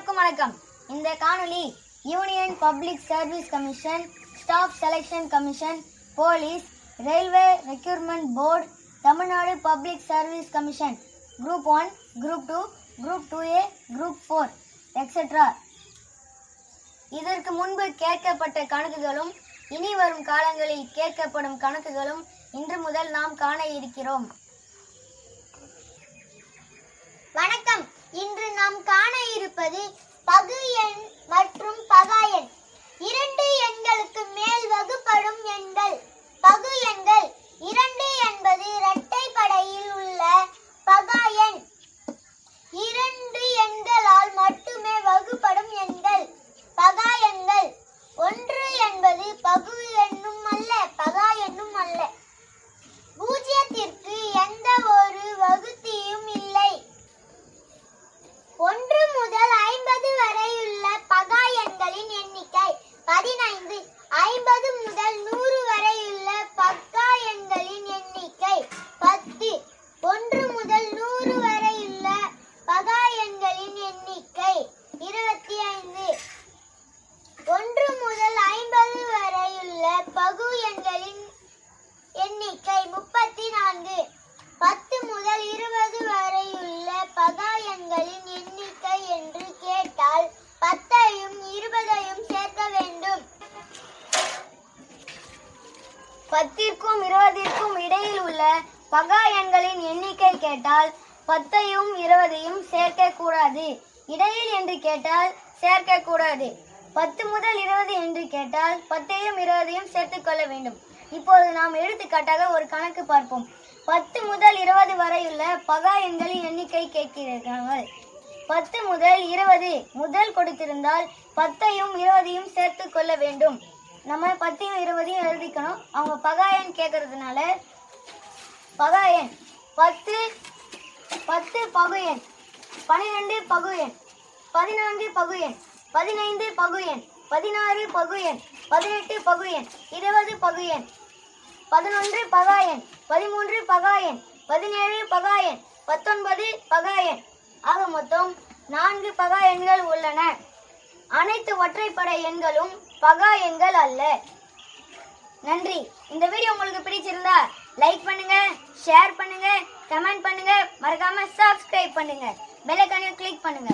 அனைவருக்கும் வணக்கம். இந்த காணொளி union public service commission staff selection commission police railway recruitment board Tamil Nadu public service commission group one group two group two A group four etcetera இதற்கு முன்பு கேட்கப்பட்ட கணக்குகளும் இனி வரும் காலங்களில் கேட்கப்படும் கணக்குகளும் இன்று முதல் நாம் காண இருக்கிறோம். வணக்கம். இன்று நாம் காண இருப்பது பகு எண் மற்றும் பகா எண் இரண்டு எண்களுக்கு மேல் வகுப்படும் எண்கள் பகு எண்கள் இரண்டு என்பது இரட்டைப்படையில் உள்ள பகா எண் இரண்டு எண்களால் மட்டுமே வகுப்படும் எண்கள் பகா எண்கள் ஒன்று என்பது பகு எண்ணும் அல்ல பகா எண்ணும் அல்ல பூஜ்ஜியத்திற்கு எந்த ஒரு வகுத்தியும் இல்லை ஒன்று முதல் ஐம்பது வரையுள்ள பகா எண்களின் எண்ணிக்கை பதினைந்து ஐம்பது முதல் நூறு வரையுள்ள பகா எண்களின் எண்ணிக்கை பத்து ஒன்று முதல் நூறு வரையுள்ள பகா எண்களின் எண்ணிக்கை இருபத்தி ஐந்து ஒன்று முதல் ஐம்பது வரையுள்ள பகு எண்களின் எண்ணிக்கை முப்பத்தி நான்கு பத்து முதல் இருபது வரையுள்ள பகா எண்களின் எண்ணிக்கை என்று கேட்டால் பத்தையும் இருபதையும் சேர்க்க வேண்டும் பத்திற்கும் இருபதிற்கும் இடையில் உள்ள பகா எண்களின் எண்ணிக்கை கேட்டால் பத்தையும் இருபதையும் சேர்க்க கூடாது இடையில் என்று கேட்டால் சேர்க்க கூடாது பத்து முதல் இருபது என்று கேட்டால் பத்தையும் இருபதையும் சேர்த்துக்கொள்ள வேண்டும். இப்போது நாம் எடுத்துக்காட்டாக ஒரு கணக்கு பார்ப்போம். பத்து முதல் இருபது வரையுள்ள பகா எண்களின் எண்ணிக்கை கேட்கிறார்கள். பத்து முதல் இருபது முதல் கொடுத்திருந்தால் பத்தையும் இருபதையும் சேர்த்து கொள்ள வேண்டும். நம்ம பத்தையும் இருபதையும் எழுதிக்கணும். அவங்க பகாயன் கேட்கறதுனால பகாயன் பத்து பத்து பகுயன் பனிரெண்டு பன்னிரெண்டு பதினான்கு பகுயன் பதினைந்து பகுயன் பதினாறு பகுயன் பதினெட்டு பகுயன் இருபது பகுயன் பதினொன்று பகாயன் பதிமூன்று பகாயன் பதினேழு பகாயன் பத்தொன்பது பகாயன். ஆக மொத்தம் நான்கு பகாயன்கள் உள்ளன. அனைத்து ஒற்றைப்படை எண்களும் பகா எண்கள் அல்ல. நன்றி. இந்த வீடியோ உங்களுக்கு பிடிச்சிருந்தா லைக் பண்ணுங்க ஷேர் பண்ணுங்க கமெண்ட் பண்ணுங்க. மறக்காம சப்ஸ்கிரைப் பண்ணுங்க. பெல் ஐக்கானை கிளிக் பண்ணுங்க.